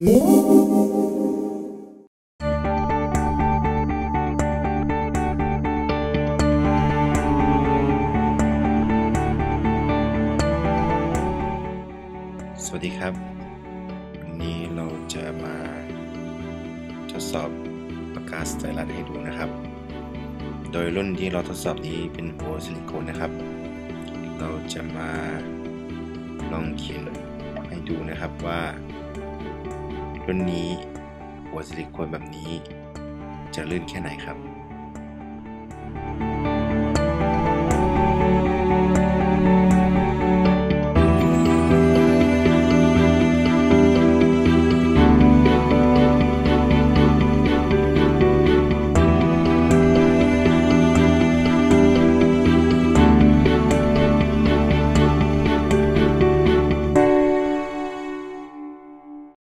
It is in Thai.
สวัสดีครับ วันนี้เราจะมาทดสอบปากกาสไตลัสให้ดูนะครับ โดยรุ่นที่เราทดสอบนี้เป็นหัวซิลิโคนนะครับ เราจะมาลองเขียนให้ดูนะครับว่า รุ่นนี้หัวซิลิโคนแบบนี้ จะลื่นแค่ไหนครับ